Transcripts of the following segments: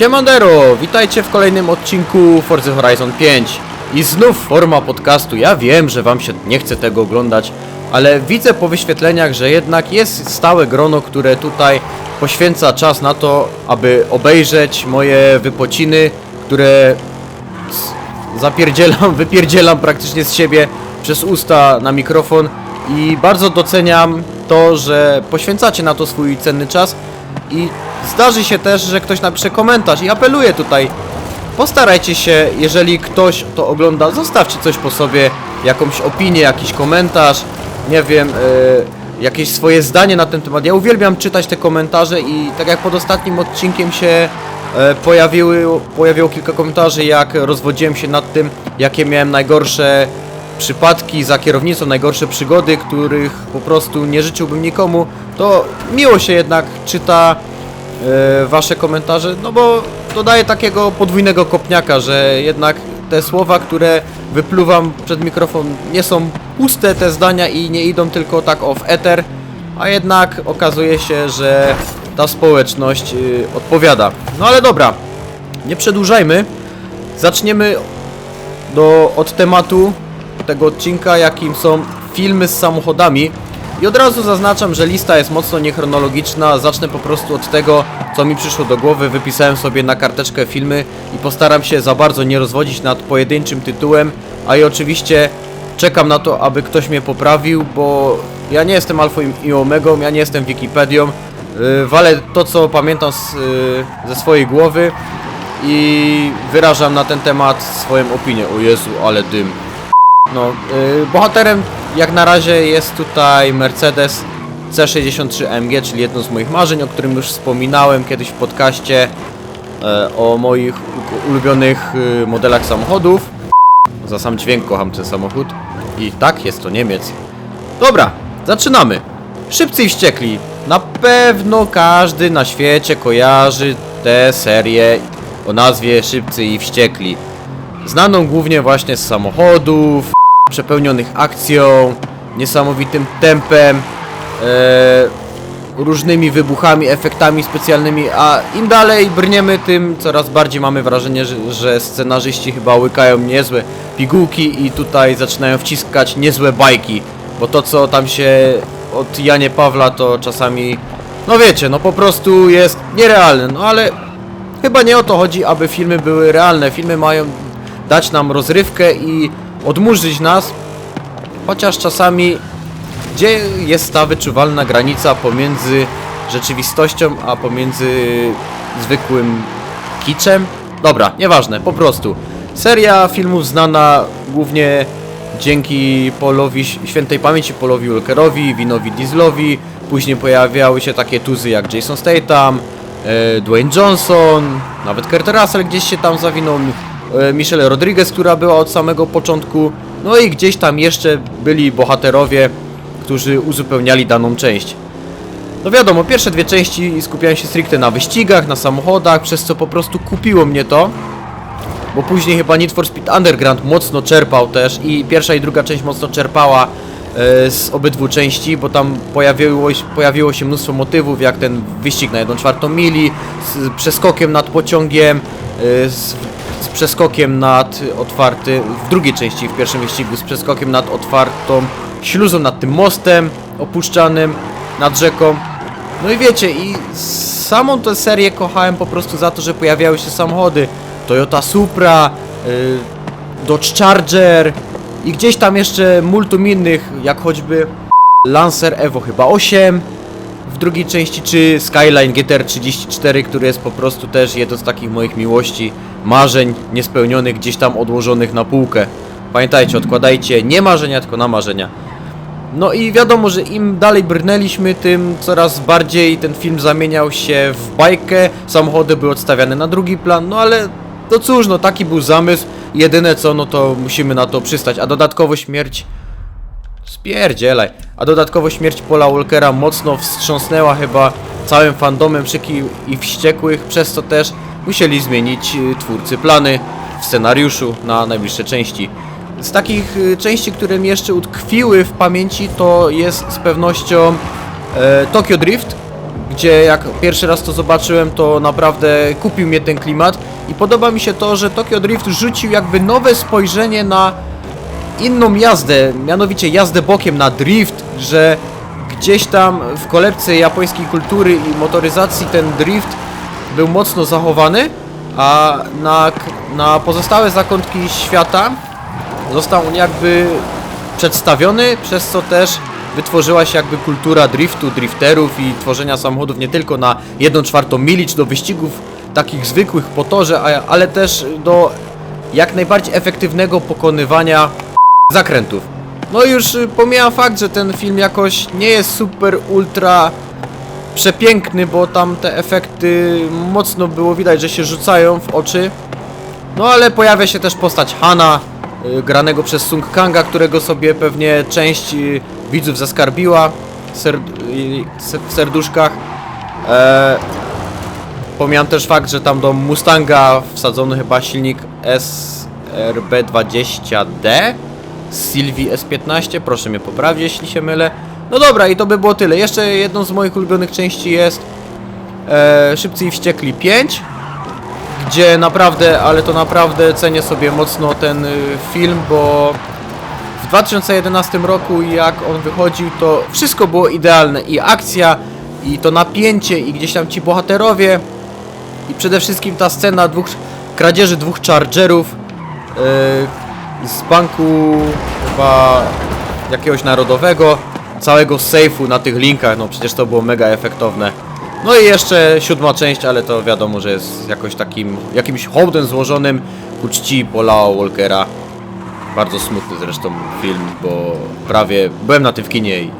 Siemandero, witajcie w kolejnym odcinku Forza Horizon 5 I znów forma podcastu, ja wiem, że wam się nie chce tego oglądać Ale widzę po wyświetleniach, że jednak jest stałe grono, które tutaj poświęca czas na to, aby obejrzeć moje wypociny Które zapierdzielam, wypierdzielam praktycznie z siebie przez usta na mikrofon i bardzo doceniam to, że poświęcacie na to swój cenny czas i zdarzy się też, że ktoś napisze komentarz i apeluję tutaj postarajcie się, jeżeli ktoś to ogląda, zostawcie coś po sobie, jakąś opinię, jakiś komentarz, nie wiem, e, jakieś swoje zdanie na ten temat. Ja uwielbiam czytać te komentarze i tak jak pod ostatnim odcinkiem się pojawiły, pojawiło kilka komentarzy, jak rozwodziłem się nad tym, jakie miałem najgorsze przypadki za kierownicą, najgorsze przygody, których po prostu nie życzyłbym nikomu, to miło się jednak czyta e, wasze komentarze, no bo to daje takiego podwójnego kopniaka, że jednak te słowa, które wypluwam przed mikrofon nie są puste te zdania i nie idą tylko tak off ether, a jednak okazuje się, że ta społeczność y, odpowiada. No ale dobra, nie przedłużajmy. Zaczniemy do, od tematu tego odcinka, jakim są filmy z samochodami. I od razu zaznaczam, że lista jest mocno niechronologiczna. Zacznę po prostu od tego, co mi przyszło do głowy. Wypisałem sobie na karteczkę filmy i postaram się za bardzo nie rozwodzić nad pojedynczym tytułem. A i oczywiście czekam na to, aby ktoś mnie poprawił, bo ja nie jestem alfą i omegą, ja nie jestem Wikipedią. Yy, walę to, co pamiętam z, yy, ze swojej głowy i wyrażam na ten temat swoją opinię. O Jezu, ale dym. No, yy, bohaterem jak na razie jest tutaj Mercedes C63 AMG, czyli jedno z moich marzeń, o którym już wspominałem kiedyś w podcaście o moich ulubionych y, modelach samochodów. Za sam dźwięk kocham ten samochód. I tak, jest to Niemiec. Dobra, zaczynamy. Szybcy i wściekli. Na pewno każdy na świecie kojarzy tę serię o nazwie Szybcy i Wściekli. Znaną głównie właśnie z samochodów, przepełnionych akcją, niesamowitym tempem, e, różnymi wybuchami, efektami specjalnymi, a im dalej brniemy, tym coraz bardziej mamy wrażenie, że, że scenarzyści chyba łykają niezłe pigułki i tutaj zaczynają wciskać niezłe bajki, bo to co tam się od Janie Pawla to czasami, no wiecie, no po prostu jest nierealne, no ale Chyba nie o to chodzi, aby filmy były realne. Filmy mają dać nam rozrywkę i odmurzyć nas, chociaż czasami gdzie jest ta wyczuwalna granica pomiędzy rzeczywistością, a pomiędzy zwykłym kiczem? Dobra, nieważne, po prostu. Seria filmów znana głównie dzięki Polowi, świętej pamięci Polowi Walkerowi, Winowi Dieselowi. Później pojawiały się takie tuzy jak Jason Statham, e, Dwayne Johnson, nawet Kurt Russell gdzieś się tam zawinął, e, Michelle Rodriguez, która była od samego początku, no i gdzieś tam jeszcze byli bohaterowie, którzy uzupełniali daną część. No wiadomo, pierwsze dwie części skupiają się stricte na wyścigach, na samochodach, przez co po prostu kupiło mnie to. Bo później chyba Need for Speed Underground mocno czerpał też i pierwsza i druga część mocno czerpała e, z obydwu części, bo tam pojawiło, się- pojawiło się mnóstwo motywów, jak ten wyścig na 1 czwartą mili, z przeskokiem nad pociągiem, e, z, z przeskokiem nad otwarty, w drugiej części, w pierwszym wyścigu, z przeskokiem nad otwartą śluzą, nad tym mostem opuszczanym, nad rzeką. No i wiecie, i samą tę serię kochałem po prostu za to, że pojawiały się samochody. Toyota Supra, y, Dodge Charger i gdzieś tam jeszcze multum innych, jak choćby Lancer Evo chyba 8 w drugiej części, czy Skyline GTR 34, który jest po prostu też jedną z takich moich miłości, marzeń niespełnionych, gdzieś tam odłożonych na półkę. Pamiętajcie, odkładajcie nie marzenia, tylko na marzenia. No i wiadomo, że im dalej brnęliśmy, tym coraz bardziej ten film zamieniał się w bajkę, samochody były odstawiane na drugi plan, no ale no cóż, no taki był zamysł, jedyne co, no to musimy na to przystać, a dodatkowo śmierć... Spierdzielaj. A dodatkowo śmierć Paula Walkera mocno wstrząsnęła chyba całym fandomem Szyki i Wściekłych, przez co też musieli zmienić y, twórcy plany w scenariuszu na najbliższe części. z takich y, części, które mi jeszcze utkwiły w pamięci, to jest z pewnością e, Tokyo Drift, gdzie jak pierwszy raz to zobaczyłem, to naprawdę kupił mnie ten klimat. I podoba mi się to, że Tokyo Drift rzucił jakby nowe spojrzenie na inną jazdę, mianowicie jazdę bokiem na drift, że gdzieś tam w kolebce japońskiej kultury i motoryzacji ten drift był mocno zachowany, a na, na pozostałe zakątki świata został on jakby przedstawiony, przez co też wytworzyła się jakby kultura driftu, drifterów i tworzenia samochodów nie tylko na 1 czwartą mili czy do wyścigów takich zwykłych po torze, ale też do jak najbardziej efektywnego pokonywania zakrętów. No już y, pomijam fakt, że ten film jakoś nie jest super ultra przepiękny, bo tam te efekty mocno było widać, że się rzucają w oczy. No ale pojawia się też postać Hana, y, granego przez Sung Kanga, którego sobie pewnie część y, widzów zaskarbiła w, ser y, se- w serduszkach. E, pomijam też fakt, że tam do Mustanga wsadzony chyba silnik SRB20D z Sylwii S15, proszę mnie poprawić jeśli się mylę. No dobra i to by było tyle. Jeszcze jedną z moich ulubionych części jest e, Szybcy i Wściekli 5 gdzie naprawdę, ale to naprawdę cenię sobie mocno ten y, film, bo w 2011 roku jak on wychodził, to wszystko było idealne i akcja, i to napięcie, i gdzieś tam ci bohaterowie, i przede wszystkim ta scena dwóch kradzieży dwóch chargerów yy, z banku chyba jakiegoś narodowego, całego sejfu na tych linkach, no przecież to było mega efektowne. No i jeszcze siódma część, ale to wiadomo, że jest jakoś takim, jakimś hołdem złożonym ku czci Paula Walkera. Bardzo smutny zresztą film, bo prawie byłem na tym w kinie i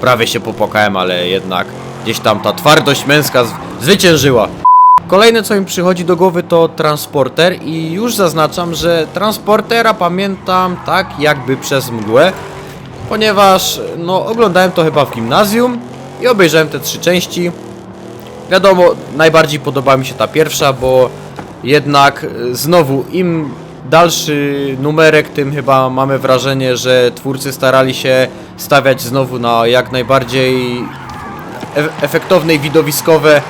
prawie się popłakałem, ale jednak gdzieś tam ta twardość męska zwyciężyła. Kolejne co mi przychodzi do głowy to Transporter i już zaznaczam, że Transportera pamiętam tak jakby przez mgłę, ponieważ no oglądałem to chyba w gimnazjum i obejrzałem te trzy części. Wiadomo, najbardziej podoba mi się ta pierwsza, bo jednak e, znowu im dalszy numerek, tym chyba mamy wrażenie, że twórcy starali się stawiać znowu na jak najbardziej e- efektowne i widowiskowe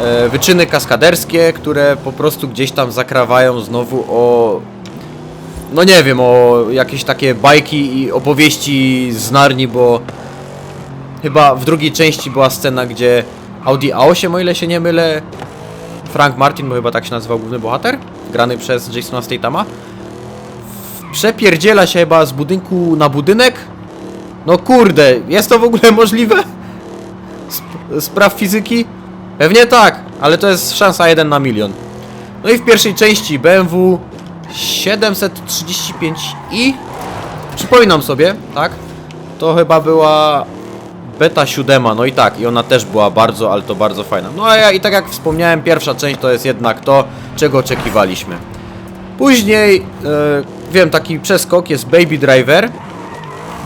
e, wyczyny kaskaderskie, które po prostu gdzieś tam zakrawają znowu o no nie wiem, o jakieś takie bajki i opowieści z Narni, bo chyba w drugiej części była scena, gdzie Audi A8, o ile się nie mylę, Frank Martin, bo chyba tak się nazywał główny bohater, grany przez Jasona Statama, przepierdziela się chyba z budynku na budynek. No kurde, jest to w ogóle możliwe? Sp spraw fizyki? Pewnie tak, ale to jest szansa 1 na milion. No i w pierwszej części BMW 735i Przypominam sobie, tak? To chyba była beta 7, no i tak, i ona też była bardzo, ale to bardzo fajna. No a ja i tak jak wspomniałem, pierwsza część to jest jednak to, czego oczekiwaliśmy. Później, e, wiem, taki przeskok jest Baby Driver.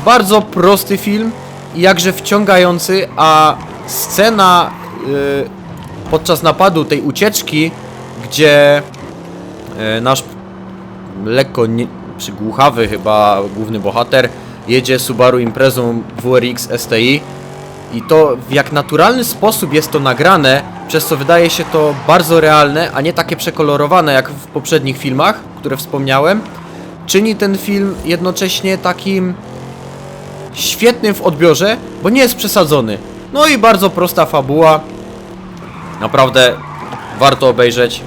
Bardzo prosty film i jakże wciągający, a scena e, podczas napadu tej ucieczki, gdzie e, nasz lekko nie, przygłuchawy chyba główny bohater jedzie Subaru Imprezą WRX STI i to w jak naturalny sposób jest to nagrane, przez co wydaje się to bardzo realne, a nie takie przekolorowane jak w poprzednich filmach, które wspomniałem, czyni ten film jednocześnie takim świetnym w odbiorze, bo nie jest przesadzony. No i bardzo prosta fabuła. Naprawdę warto obejrzeć.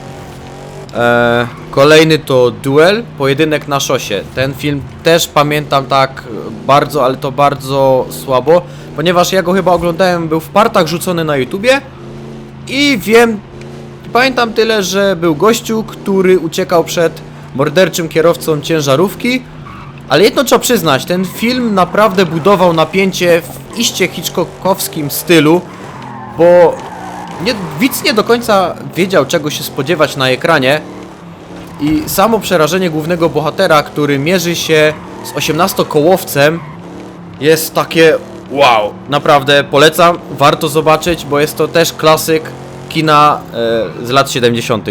Eee, kolejny to Duel, pojedynek na szosie. Ten film też pamiętam tak bardzo, ale to bardzo słabo, ponieważ ja go chyba oglądałem, był w partach rzucony na YouTubie i wiem, pamiętam tyle, że był gościu, który uciekał przed morderczym kierowcą ciężarówki, ale jedno trzeba przyznać, ten film naprawdę budował napięcie w iście Hitchcockowskim stylu, bo nie, widz nie do końca wiedział czego się spodziewać na ekranie i samo przerażenie głównego bohatera, który mierzy się z 18-kołowcem jest takie wow, naprawdę polecam, warto zobaczyć, bo jest to też klasyk kina e, z lat 70.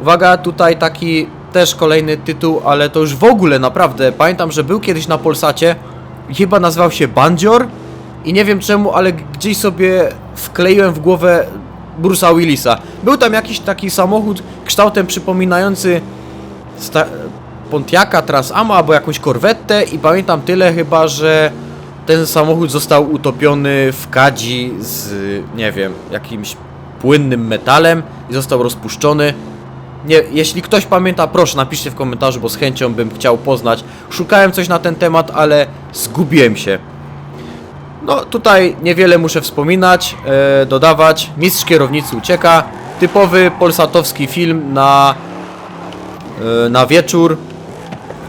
Uwaga, tutaj taki też kolejny tytuł, ale to już w ogóle naprawdę. Pamiętam, że był kiedyś na Polsacie chyba nazywał się Bandzior i nie wiem czemu, ale gdzieś sobie wkleiłem w głowę Bruce'a Willisa. Był tam jakiś taki samochód kształtem przypominający Pontiaca Transama albo jakąś korwetę i pamiętam tyle chyba, że ten samochód został utopiony w kadzi z, nie wiem, jakimś płynnym metalem i został rozpuszczony. Nie, jeśli ktoś pamięta, proszę napiszcie w komentarzu, bo z chęcią bym chciał poznać. Szukałem coś na ten temat, ale zgubiłem się. No tutaj niewiele muszę wspominać, e, dodawać. Mistrz kierownicy ucieka. Typowy polsatowski film na, e, na wieczór.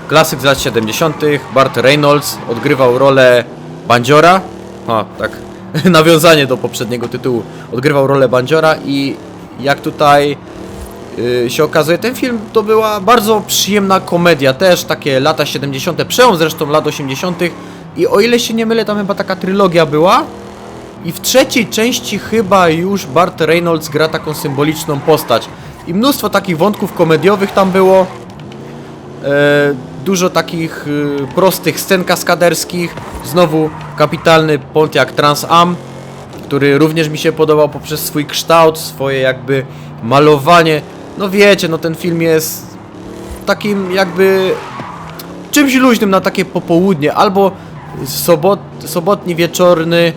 Klasyk z lat 70. Bart Reynolds odgrywał rolę bandziora. A, tak. Nawiązanie do poprzedniego tytułu. Odgrywał rolę bandziora i jak tutaj y, się okazuje, ten film to była bardzo przyjemna komedia. Też takie lata 70. Przełom zresztą lat 80. I o ile się nie mylę, tam chyba taka trylogia była. I w trzeciej części chyba już Bart Reynolds gra taką symboliczną postać. I mnóstwo takich wątków komediowych tam było. E, dużo takich y, prostych scen kaskaderskich. Znowu kapitalny Pontiac Trans Am, który również mi się podobał poprzez swój kształt, swoje jakby malowanie. No wiecie, no ten film jest takim jakby czymś luźnym na takie popołudnie, albo sobot, sobotni wieczorny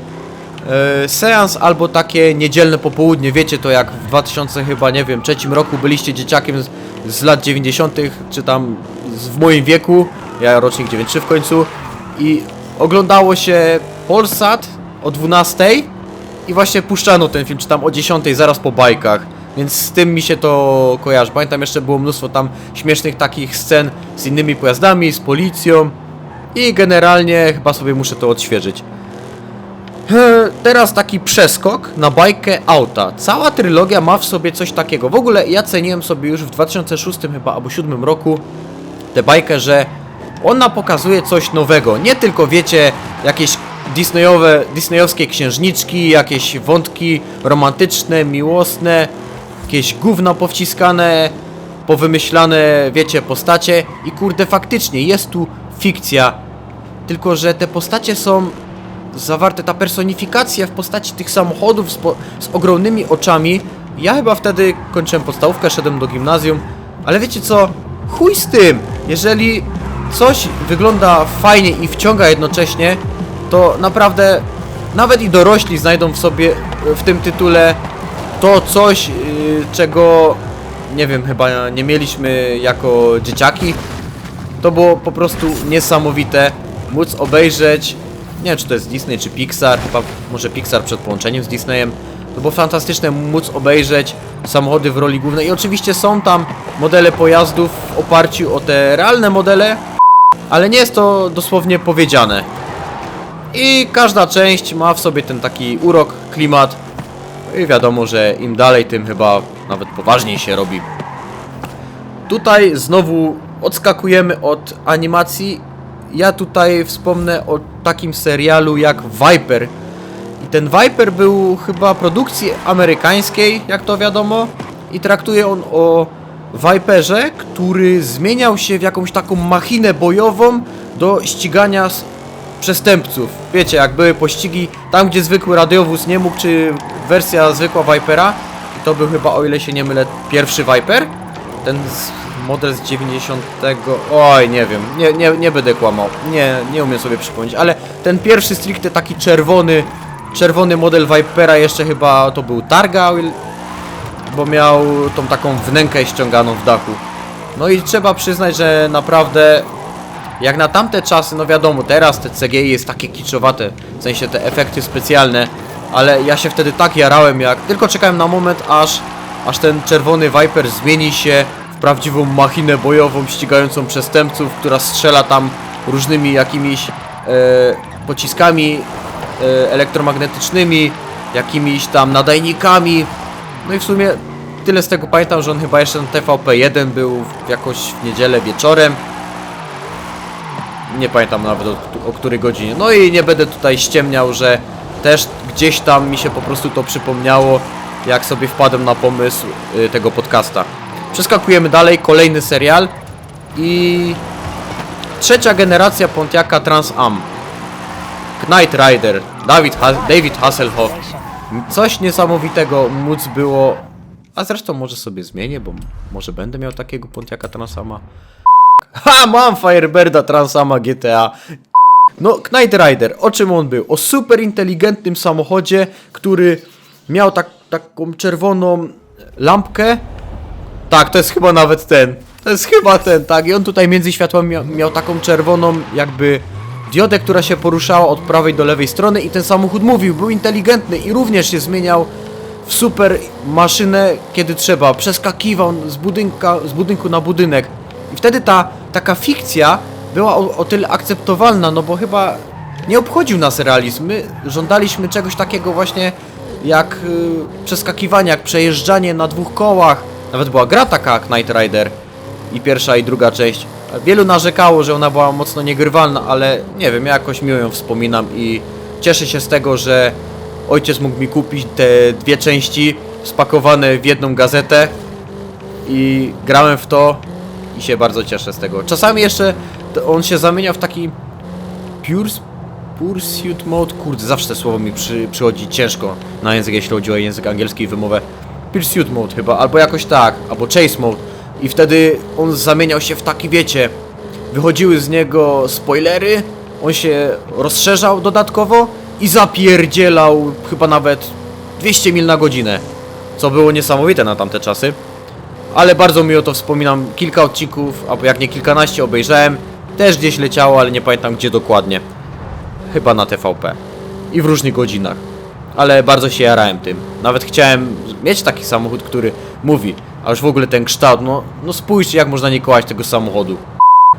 e, seans, albo takie niedzielne popołudnie. Wiecie to jak w 2000 chyba, nie wiem, trzecim roku byliście dzieciakiem z, z lat 90., czy tam w moim wieku, ja rocznik 93 w końcu, i oglądało się Polsat o 12 i właśnie puszczano ten film, czy tam o 10 zaraz po bajkach. Więc z tym mi się to kojarzy. Pamiętam jeszcze było mnóstwo tam śmiesznych takich scen z innymi pojazdami, z policją. I generalnie chyba sobie muszę to odświeżyć. Teraz taki przeskok na bajkę auta. Cała trylogia ma w sobie coś takiego. W ogóle ja ceniłem sobie już w 2006 chyba albo 2007 roku tę bajkę, że ona pokazuje coś nowego. Nie tylko wiecie, jakieś Disneyowe, Disneyowskie księżniczki, jakieś wątki romantyczne, miłosne, jakieś gówna powciskane, powymyślane, wiecie, postacie i kurde faktycznie jest tu fikcja. Tylko, że te postacie są zawarte, ta personifikacja w postaci tych samochodów z, po, z ogromnymi oczami. Ja chyba wtedy kończyłem podstawówkę, szedłem do gimnazjum, ale wiecie co? Chuj z tym! Jeżeli coś wygląda fajnie i wciąga jednocześnie, to naprawdę nawet i dorośli znajdą w sobie w tym tytule to coś, yy, czego nie wiem, chyba nie mieliśmy jako dzieciaki. To było po prostu niesamowite móc obejrzeć. Nie wiem, czy to jest Disney, czy Pixar, chyba może Pixar przed połączeniem z Disneyem. To było fantastyczne móc obejrzeć samochody w roli głównej. I oczywiście są tam modele pojazdów w oparciu o te realne modele, ale nie jest to dosłownie powiedziane. I każda część ma w sobie ten taki urok, klimat. I wiadomo, że im dalej, tym chyba nawet poważniej się robi. Tutaj znowu odskakujemy od animacji. Ja tutaj wspomnę o takim serialu jak Viper. I ten Viper był chyba produkcji amerykańskiej, jak to wiadomo. I traktuje on o Viperze, który zmieniał się w jakąś taką machinę bojową do ścigania przestępców. Wiecie, jak były pościgi tam, gdzie zwykły radiowóz nie mógł, czy wersja zwykła Vipera. I to był chyba, o ile się nie mylę, pierwszy Viper. Ten model z 90. Oj, nie wiem, nie, nie, nie będę kłamał. Nie, nie umiem sobie przypomnieć, ale ten pierwszy stricte taki czerwony, czerwony model Vipera jeszcze chyba to był Targa, bo miał tą taką wnękę ściąganą w dachu. No i trzeba przyznać, że naprawdę jak na tamte czasy, no wiadomo, teraz te CGI jest takie kiczowate, w sensie te efekty specjalne, ale ja się wtedy tak jarałem, jak tylko czekałem na moment, aż, aż ten czerwony Viper zmieni się w prawdziwą machinę bojową ścigającą przestępców, która strzela tam różnymi jakimiś e, pociskami e, elektromagnetycznymi, jakimiś tam nadajnikami. No i w sumie tyle z tego pamiętam, że on chyba jeszcze na TVP1 był jakoś w niedzielę wieczorem. Nie pamiętam nawet o, o której godzinie. No i nie będę tutaj ściemniał, że też gdzieś tam mi się po prostu to przypomniało, jak sobie wpadłem na pomysł y, tego podcasta. Przeskakujemy dalej, kolejny serial i trzecia generacja Pontiaca Trans Am. Knight Rider, David, ha David Hasselhoff. Coś niesamowitego móc było. A zresztą może sobie zmienię, bo może będę miał takiego Pontiaca Transama. Ha, mam Firebirda Transama GTA. No, Knight Rider, o czym on był? O super inteligentnym samochodzie, który miał tak, taką czerwoną lampkę. Tak, to jest chyba nawet ten. To jest chyba ten, tak. I on tutaj między światłami miał, miał taką czerwoną, jakby diodę, która się poruszała od prawej do lewej strony. I ten samochód mówił, był inteligentny i również się zmieniał w super maszynę, kiedy trzeba. Przeskakiwał z, budynka, z budynku na budynek. I wtedy ta taka fikcja była o, o tyle akceptowalna, no bo chyba nie obchodził nas realizm. My żądaliśmy czegoś takiego właśnie jak y, przeskakiwanie, jak przejeżdżanie na dwóch kołach. Nawet była gra taka jak Knight Rider i pierwsza i druga część. Wielu narzekało, że ona była mocno niegrywalna, ale nie wiem, ja jakoś miło ją wspominam i cieszę się z tego, że ojciec mógł mi kupić te dwie części spakowane w jedną gazetę i grałem w to i się bardzo cieszę z tego. Czasami jeszcze on się zamienia w taki Pure Pursuit Mode, kurde, zawsze to słowo mi przy, przychodzi ciężko na język, jeśli chodzi o język angielski i wymowę. Pursuit Mode chyba, albo jakoś tak, albo Chase Mode. I wtedy on zamieniał się w taki, wiecie, wychodziły z niego spoilery, on się rozszerzał dodatkowo i zapierdzielał chyba nawet 200 mil na godzinę. Co było niesamowite na tamte czasy. Ale bardzo miło to wspominam. Kilka odcinków, albo jak nie kilkanaście obejrzałem. Też gdzieś leciało, ale nie pamiętam gdzie dokładnie. Chyba na TVP. I w różnych godzinach. Ale bardzo się jarałem tym. Nawet chciałem mieć taki samochód, który mówi, a już w ogóle ten kształt, no, no spójrzcie jak można nie kołać tego samochodu.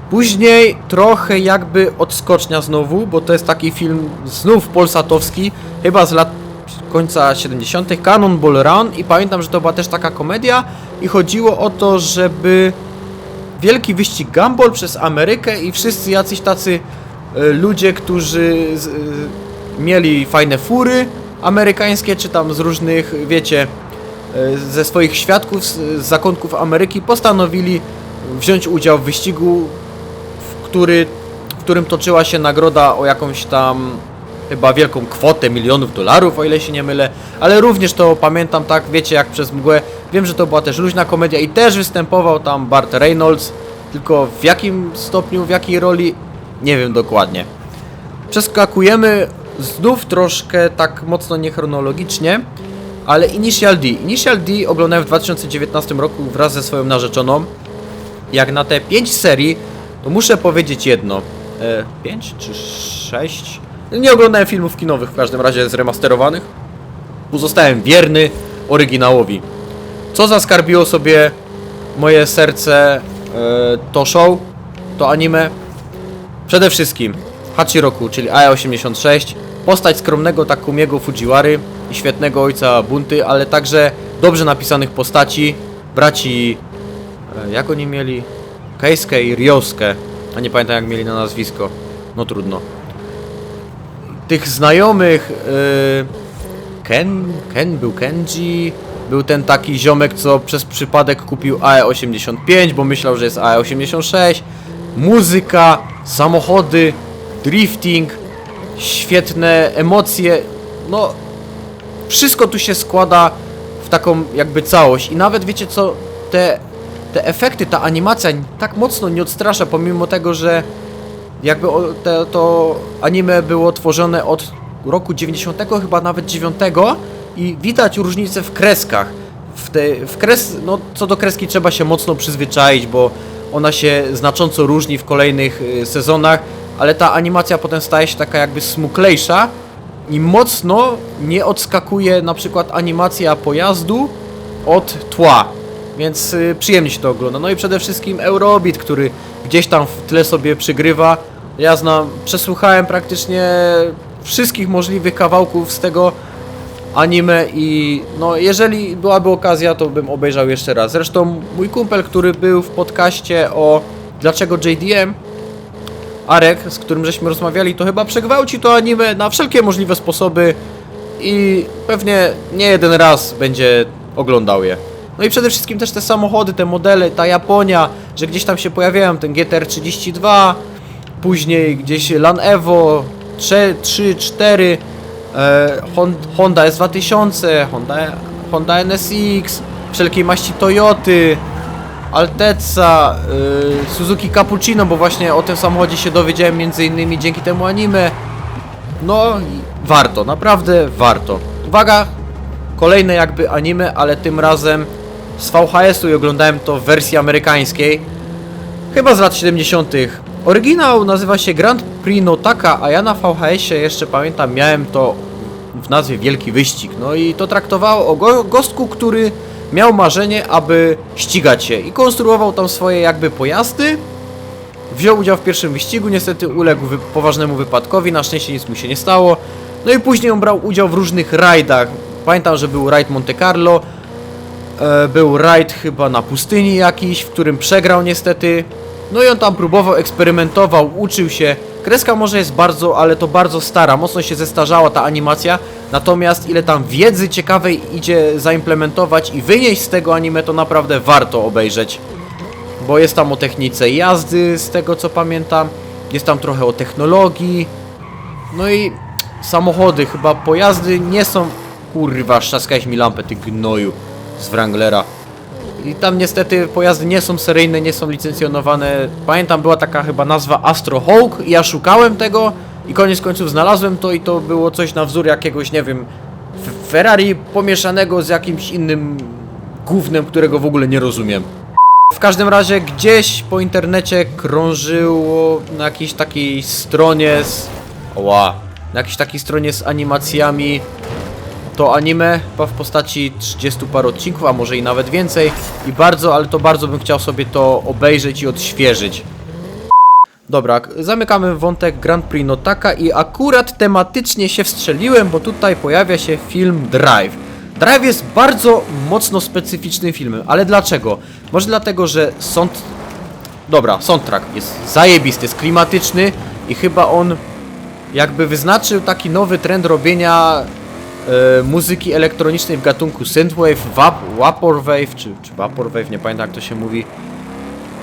Później trochę jakby odskocznia znowu, bo to jest taki film znów polsatowski, chyba z lat końca 70. Cannonball Run i pamiętam, że to była też taka komedia i chodziło o to, żeby wielki wyścig Gumball przez Amerykę i wszyscy jacyś tacy e, ludzie, którzy e, mieli fajne fury amerykańskie, czy tam z różnych, wiecie, ze swoich świadków z, z zakątków Ameryki postanowili wziąć udział w wyścigu, w, który, w którym toczyła się nagroda o jakąś tam chyba wielką kwotę milionów dolarów, o ile się nie mylę, ale również to pamiętam tak, wiecie, jak przez mgłę. Wiem, że to była też luźna komedia i też występował tam Bart Reynolds, tylko w jakim stopniu, w jakiej roli, nie wiem dokładnie. Przeskakujemy znów troszkę tak mocno niechronologicznie, ale Initial D. Initial D oglądałem w 2019 roku wraz ze swoją narzeczoną. Jak na te 5 serii, to muszę powiedzieć jedno. 5 czy 6? Nie oglądałem filmów kinowych w każdym razie zremasterowanych. Pozostałem wierny oryginałowi. Co zaskarbiło sobie moje serce e, to show, to anime? Przede wszystkim Hachiroku, czyli AE86, postać skromnego Takumiego Fujiwary i świetnego ojca Bunty, ale także dobrze napisanych postaci, braci, e, jak oni mieli? Keisuke i Ryosuke, a nie pamiętam jak mieli na nazwisko, no trudno. Tych znajomych, e, Ken, Ken był Kenji, był ten taki ziomek, co przez przypadek kupił AE85, bo myślał, że jest AE86, muzyka, samochody, drifting, świetne emocje, no wszystko tu się składa w taką jakby całość i nawet wiecie co, te, te efekty, ta animacja tak mocno nie odstrasza, pomimo tego, że jakby te, to anime było tworzone od roku 90, chyba nawet 9 i widać różnicę w kreskach. W, te, w kres, no, co do kreski trzeba się mocno przyzwyczaić, bo ona się znacząco różni w kolejnych y, sezonach, ale ta animacja potem staje się taka jakby smuklejsza i mocno nie odskakuje na przykład animacja pojazdu od tła. Więc y, przyjemnie się to ogląda. No i przede wszystkim Eurobit, który gdzieś tam w tle sobie przygrywa. Ja znam, przesłuchałem praktycznie wszystkich możliwych kawałków z tego anime i no jeżeli byłaby okazja, to bym obejrzał jeszcze raz. Zresztą mój kumpel, który był w podcaście o dlaczego JDM, Arek, z którym żeśmy rozmawiali, to chyba przegwałci to anime na wszelkie możliwe sposoby i pewnie nie jeden raz będzie oglądał je. No i przede wszystkim też te samochody, te modele, ta Japonia, że gdzieś tam się pojawiają, ten GTR 32, później gdzieś Lan Evo 3, 3 4, e, Hon- Honda S2000, Honda, Honda NSX, wszelkiej maści Toyoty, Alteca, y, Suzuki Cappuccino, bo właśnie o tym samochodzie się dowiedziałem między innymi dzięki temu anime. No, warto, naprawdę warto. Uwaga, kolejne jakby anime, ale tym razem z VHS-u i oglądałem to w wersji amerykańskiej. Chyba z lat 70. Oryginał nazywa się Grand Prix Notaka, a ja na VHS-ie jeszcze pamiętam, miałem to w nazwie Wielki Wyścig. No i to traktowało o go gostku, który miał marzenie, aby ścigać się i konstruował tam swoje jakby pojazdy. Wziął udział w pierwszym wyścigu, niestety uległ wy poważnemu wypadkowi, na szczęście nic mu się nie stało. No i później on brał udział w różnych rajdach. Pamiętam, że był rajd Monte Carlo, e, był rajd chyba na pustyni jakiś, w którym przegrał niestety. No i on tam próbował, eksperymentował, uczył się. Kreska może jest bardzo, ale to bardzo stara, mocno się zestarzała ta animacja. Natomiast ile tam wiedzy ciekawej idzie zaimplementować i wynieść z tego anime, to naprawdę warto obejrzeć. Bo jest tam o technice jazdy, z tego co pamiętam. Jest tam trochę o technologii. No i samochody, chyba pojazdy nie są... Kurwa, szczaskałeś mi lampę, ty gnoju z Wranglera. I tam niestety pojazdy nie są seryjne, nie są licencjonowane. Pamiętam, była taka chyba nazwa Astro Hawk i ja szukałem tego i koniec końców znalazłem to i to było coś na wzór jakiegoś, nie wiem, Ferrari pomieszanego z jakimś innym gównem, którego w ogóle nie rozumiem. W każdym razie gdzieś po internecie krążyło na jakiejś takiej stronie z... Oła. Na jakiejś takiej stronie z animacjami to anime w postaci 30 paru odcinków, a może i nawet więcej. I bardzo, ale to bardzo bym chciał sobie to obejrzeć i odświeżyć. Dobra, zamykamy wątek Grand Prix Notaka i akurat tematycznie się wstrzeliłem, bo tutaj pojawia się film Drive. Drive jest bardzo mocno specyficznym filmem, ale dlaczego? Może dlatego, że sąd... Dobra, soundtrack jest zajebisty, jest klimatyczny i chyba on jakby wyznaczył taki nowy trend robienia muzyki elektronicznej w gatunku synthwave, vaporwave, czy, czy vaporwave, nie pamiętam jak to się mówi.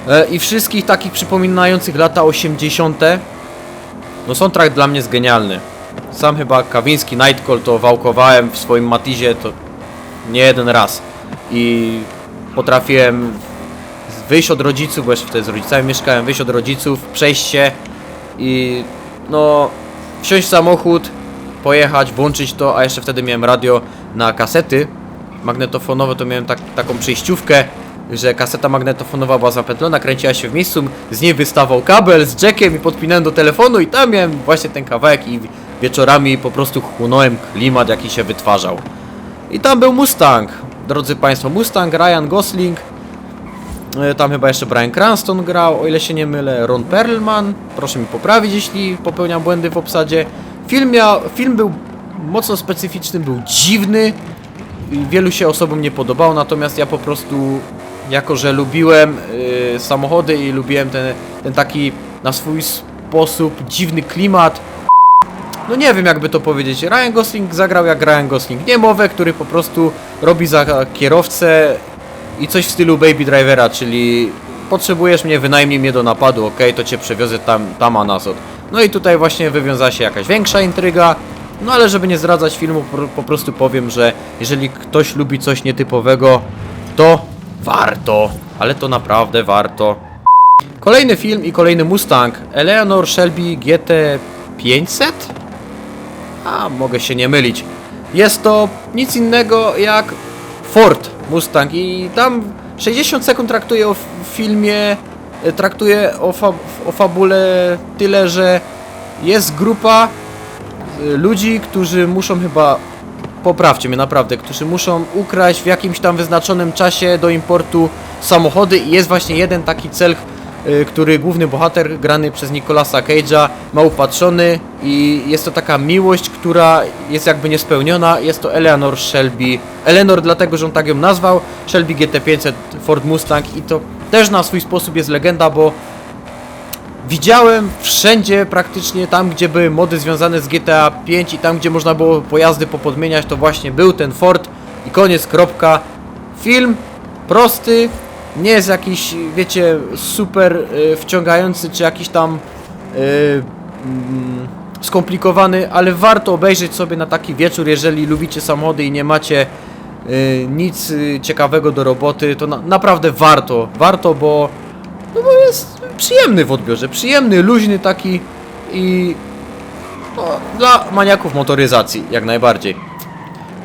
E, I wszystkich takich przypominających lata 80. No soundtrack dla mnie jest genialny. Sam chyba Kawiński Nightcall to wałkowałem w swoim Matizie to nie jeden raz. I potrafiłem wyjść od rodziców, bo jeszcze wtedy z rodzicami mieszkałem, wyjść od rodziców, przejść się i no wsiąść w samochód, pojechać, włączyć to, a jeszcze wtedy miałem radio na kasety magnetofonowe, to miałem tak, taką przejściówkę, że kaseta magnetofonowa była zapętlona, kręciła się w miejscu, z niej wystawał kabel z jackiem i podpinałem do telefonu i tam miałem właśnie ten kawałek i wieczorami po prostu chłonąłem klimat, jaki się wytwarzał. I tam był Mustang, drodzy Państwo, Mustang, Ryan Gosling, E, Tam chyba jeszcze Brian Cranston grał, o ile się nie mylę, Ron Perlman. Proszę mi poprawić, jeśli popełniam błędy w obsadzie. Film, miał, film był mocno specyficzny, był dziwny. Wielu się osobom nie podobało, natomiast ja po prostu, jako że lubiłem y, samochody i lubiłem ten, ten taki na swój sposób dziwny klimat, no nie wiem jakby to powiedzieć. Ryan Gosling zagrał jak Ryan Gosling. Niemowę, który po prostu robi za kierowcę i coś w stylu Baby Drivera, czyli potrzebujesz mnie, wynajmij mnie do napadu, ok, to cię przewiozę tam, tam a nazad. No i tutaj właśnie wywiązała się jakaś większa intryga, no ale żeby nie zdradzać filmu, po, prostu powiem, że jeżeli ktoś lubi coś nietypowego, to warto, ale to naprawdę warto. Kolejny film i kolejny Mustang, Eleanor Shelby GT 500? A, mogę się nie mylić. Jest to nic innego jak Ford Mustang i tam 60 sekund traktuje o filmie, traktuje o, fa o fabule tyle, że jest grupa e, ludzi, którzy muszą chyba, poprawcie mnie naprawdę, którzy muszą ukraść w jakimś tam wyznaczonym czasie do importu samochody i jest właśnie jeden taki cel, który główny bohater grany przez Nicolasa Cage'a ma upatrzony i jest to taka miłość, która jest jakby niespełniona. Jest to Eleanor Shelby. Eleanor dlatego, że on tak ją nazwał. Shelby GT500 Ford Mustang i to też na swój sposób jest legenda, bo widziałem wszędzie praktycznie tam, gdzie były mody związane z GTA 5 i tam, gdzie można było pojazdy popodmieniać, to właśnie był ten Ford i koniec, kropka. Film prosty, nie jest jakiś, wiecie, super y, wciągający, czy jakiś tam y, mm, skomplikowany, ale warto obejrzeć sobie na taki wieczór, jeżeli lubicie samochody i nie macie y, nic ciekawego do roboty, to na, naprawdę warto, warto, bo, no bo jest przyjemny w odbiorze, przyjemny, luźny taki i no, dla maniaków motoryzacji, jak najbardziej.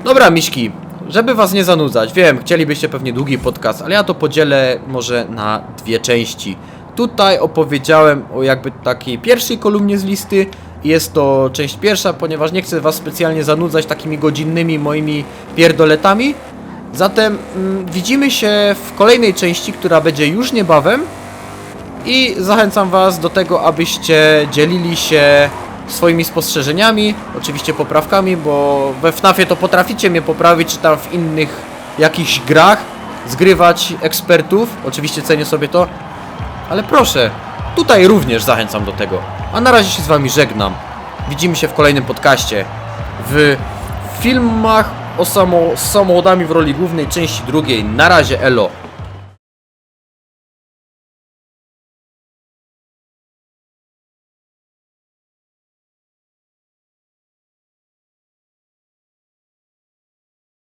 Dobra, miśki, żeby was nie zanudzać, wiem, chcielibyście pewnie długi podcast, ale ja to podzielę może na dwie części. Tutaj opowiedziałem o jakby takiej pierwszej kolumnie z listy. Jest to część pierwsza, ponieważ nie chcę was specjalnie zanudzać takimi godzinnymi moimi pierdoletami. Zatem mm, widzimy się w kolejnej części, która będzie już niebawem. I zachęcam Was do tego, abyście dzielili się swoimi spostrzeżeniami, oczywiście poprawkami, bo we FNAFie to potraficie mnie poprawić, czy tam w innych jakichś grach, zgrywać ekspertów, oczywiście cenię sobie to, ale proszę, tutaj również zachęcam do tego. A na razie się z Wami żegnam. Widzimy się w kolejnym podcaście. W filmach o samo, z samochodami w roli głównej części drugiej. Na razie, elo.